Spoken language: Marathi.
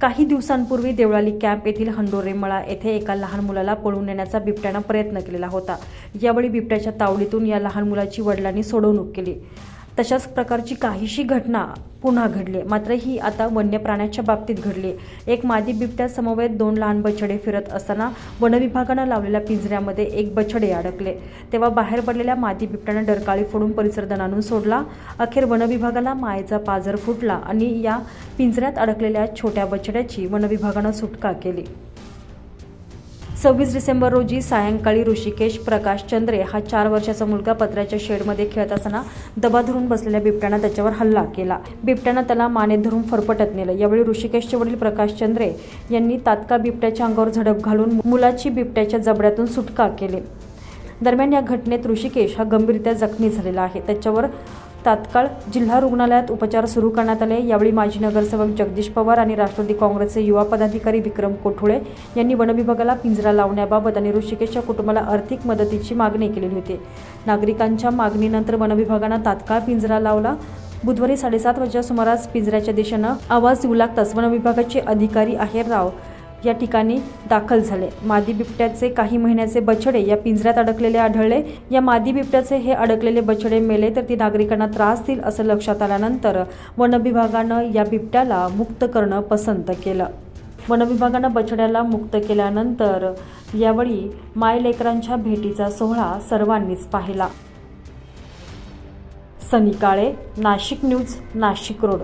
काही दिवसांपूर्वी देवळाली कॅम्प येथील हंडोरेमळा येथे एका लहान मुलाला पळून नेण्याचा बिबट्यानं प्रयत्न केलेला होता. यावेळी बिबट्याच्या तावडीतून या लहान मुलाची वडिलांनी सोडवणूक केली. तशाच प्रकारची काहीशी घटना पुन्हा घडली. मात्र ही आता वन्य प्राण्याच्या बाबतीत घडली. एक मादी बिबट्या समवेत दोन लहान बछडे फिरत असताना वनविभागानं लावलेल्या पिंजऱ्यामध्ये एक बछडे अडकले. तेव्हा बाहेर पडलेल्या मादी बिबट्यानं डरकाळी फोडून परिसर दणानून सोडला. अखेर वनविभागाला मायेचा पाजर फुटला आणि या पिंजऱ्यात अडकलेल्या छोट्या बछड्याची वनविभागानं सुटका केली. सव्वीस डिसेंबर रोजी सायंकाळी ऋषिकेश प्रकाश चंद्रे हा चार वर्षाचा मुलगा पत्र्याच्या शेडमध्ये खेळत असताना दबा धरून बसलेल्या बिबट्यानं त्याच्यावर हल्ला केला. बिबट्यानं त्याला मानेत धरून फरफटत नेलं. यावेळी ऋषिकेशचे वडील प्रकाश चंद्रे यांनी तात्काळ बिबट्याच्या अंगावर झडप घालून मुलाची बिबट्याच्या जबड्यातून सुटका केली. दरम्यान या घटनेत ऋषिकेश हा गंभीररित्या जखमी झालेला आहे. त्याच्यावर तात्काळ जिल्हा रुग्णालयात उपचार सुरू करण्यात आले. यावेळी माजी नगरसेवक जगदीश पवार आणि राष्ट्रवादी काँग्रेसचे युवा पदाधिकारी विक्रम कोठुळे यांनी वनविभागाला पिंजरा लावण्याबाबत आणि ऋषिकेशच्या कुटुंबाला आर्थिक मदतीची मागणी केलेली होती. नागरिकांच्या मागणीनंतर वनविभागानं तात्काळ पिंजरा लावला. बुधवारी साडेसात वाजच्या सुमारास पिंजऱ्याच्या दिशेनं आवाज येऊ लागताच वनविभागाचे अधिकारी आहेरराव या ठिकाणी दाखल झाले. मादी बिबट्याचे काही महिन्याचे बछडे या पिंजऱ्यात अडकलेले आढळले. या मादी बिबट्याचे हे अडकलेले बछडे मेले तर ती नागरिकांना त्रास देईल असं लक्षात आल्यानंतर वनविभागानं या बिबट्याला मुक्त करणं पसंत केलं. वनविभागानं बछड्याला मुक्त केल्यानंतर यावेळी मायलेकरांच्या भेटीचा सोहळा सर्वांनीच पाहिला. Sunny Kale Nashik news Nashik road.